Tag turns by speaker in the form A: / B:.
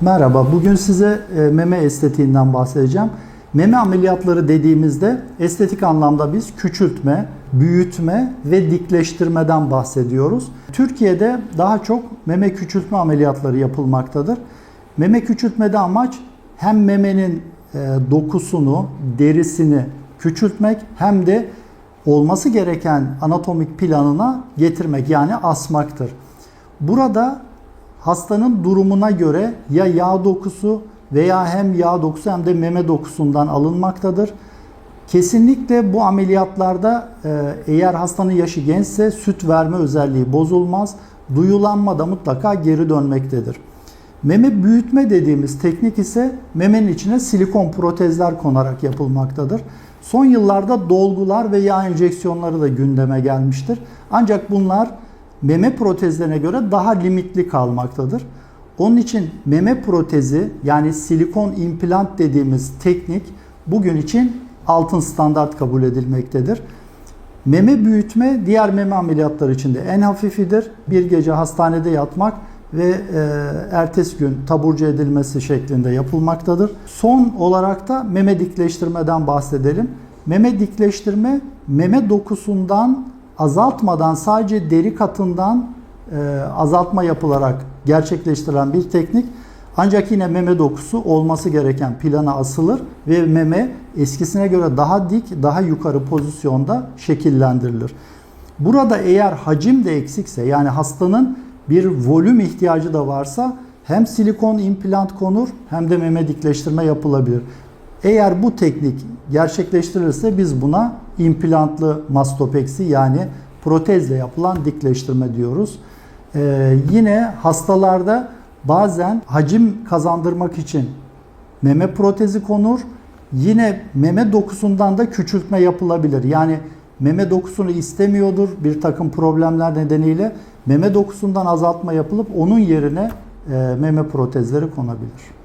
A: Merhaba, bugün size e, meme estetiğinden bahsedeceğim. Meme ameliyatları dediğimizde estetik anlamda biz küçültme, büyütme ve dikleştirmeden bahsediyoruz. Türkiye'de daha çok meme küçültme ameliyatları yapılmaktadır. Meme küçültmede amaç hem memenin e, dokusunu, derisini küçültmek hem de olması gereken anatomik planına getirmek yani asmaktır. Burada hastanın durumuna göre ya yağ dokusu veya hem yağ dokusu hem de meme dokusundan alınmaktadır. Kesinlikle bu ameliyatlarda e, eğer hastanın yaşı gençse süt verme özelliği bozulmaz. Duyulanma da mutlaka geri dönmektedir. Meme büyütme dediğimiz teknik ise memenin içine silikon protezler konarak yapılmaktadır. Son yıllarda dolgular ve yağ enjeksiyonları da gündeme gelmiştir. Ancak bunlar meme protezlerine göre daha limitli kalmaktadır. Onun için meme protezi yani silikon implant dediğimiz teknik bugün için altın standart kabul edilmektedir. Meme büyütme diğer meme ameliyatları içinde en hafifidir. Bir gece hastanede yatmak ve e, ertesi gün taburcu edilmesi şeklinde yapılmaktadır. Son olarak da meme dikleştirmeden bahsedelim. Meme dikleştirme meme dokusundan azaltmadan sadece deri katından e, azaltma yapılarak gerçekleştirilen bir teknik. Ancak yine meme dokusu olması gereken plana asılır ve meme eskisine göre daha dik, daha yukarı pozisyonda şekillendirilir. Burada eğer hacim de eksikse yani hastanın bir volüm ihtiyacı da varsa hem silikon implant konur hem de meme dikleştirme yapılabilir. Eğer bu teknik gerçekleştirilirse biz buna implantlı mastopeksi yani protezle yapılan dikleştirme diyoruz. Ee, yine hastalarda bazen hacim kazandırmak için meme protezi konur. Yine meme dokusundan da küçültme yapılabilir. Yani meme dokusunu istemiyordur bir takım problemler nedeniyle meme dokusundan azaltma yapılıp onun yerine e, meme protezleri konabilir.